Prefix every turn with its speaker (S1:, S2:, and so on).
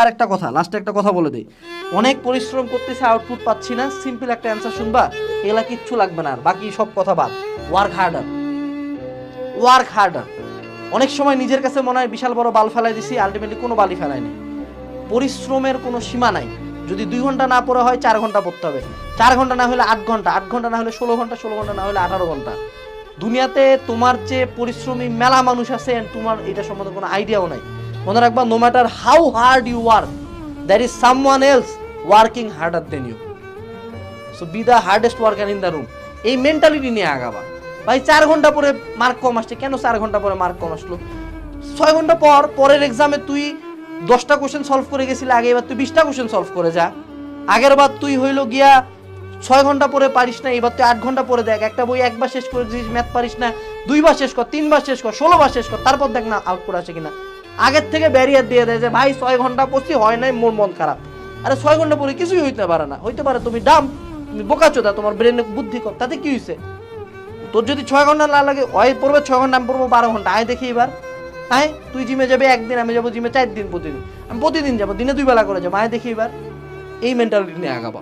S1: আর একটা কথা লাস্টে একটা কথা বলে দিই। অনেক পরিশ্রম করতেছে আউটপুট পাচ্ছি না সিম্পল একটা অ্যান্সার শুনবা, এগুলা কিচ্ছু লাগবে না, আর বাকি সব কথা বাদ। ওয়ার্ক হার্ডার ওয়ার্ক হার্ডার অনেক সময় নিজের কাছে মনে হয় বিশাল বড় বাল ফেলাই দিছি আলটিমেটলি কোনো বালই ফেলায়নি পরিশ্রমের কোনো সীমা নাই। যদি দুই ঘণ্টা না পড়া হয়, চার ঘণ্টা পড়তে হবে। চার ঘণ্টা না হলে আট ঘণ্টা আট ঘণ্টা না হলে ষোলো ঘণ্টা ষোলো ঘণ্টা না হলে আঠারো ঘণ্টা। দুনিয়াতে তোমার চেয়ে পরিশ্রমী মেলা মানুষ আছে তোমার এটা সম্বন্ধে কোনো আইডিয়াও নাই। মনে রাখবা no matter how hard you work there is someone else working harder than you so be the hardest worker in the room এই মেন্টালিটি নিয়ে আগাবা। ভাই, চার ঘণ্টা পরে মার্ক কম আসছে। কেন চার ঘণ্টা পরে মার্ক কম আসলো? ছয় ঘণ্টা পর, পরের এক্সামে তুই দশটা কোশ্চেন সলভ করে গেছিলি আগে, এবার তুই বিশটা কোশ্চেন সলভ করে যা। আগের বার তুই হইল গিয়া ছয় ঘণ্টা পরে পারিস না, এবার তুই আট ঘণ্টা পরে দেখ। একটা বই একবার শেষ করে দিস ম্যাথ পারিস না, দুইবার শেষ কর, তিনবার শেষ কর, ষোলোবার শেষ কর, তারপর দেখ না আউটপুট আসে কিনা। আগের থেকে ব্যারিয়ার দিয়ে দেয় যে, ভাই, ছয় ঘণ্টা পড়ছি, হয় নাই, মোর মন খারাপ। আরে, ছয় ঘণ্টা পরে কিছুই হইতে পারে না। হইতে পারে তুমি ডাম তুমি বোকাচোদা, তোমার ব্রেনে বুদ্ধি কম। তাতে কি হয়েছে তোর যদি ছয় ঘণ্টা না লাগে, হয়, পড়বে ছয় ঘণ্টা, আমি পড়ব বারো ঘণ্টা। আয় দেখি এবার। আয়, তুই জিমে যাবে একদিন, আমি যাব জিমে চার দিন প্রতিদিন। আমি প্রতিদিন যাব, দিনে দুই বেলা করে যাব। আয় দেখি এবার। এই মেন্টালিটি নিয়ে আগাবা।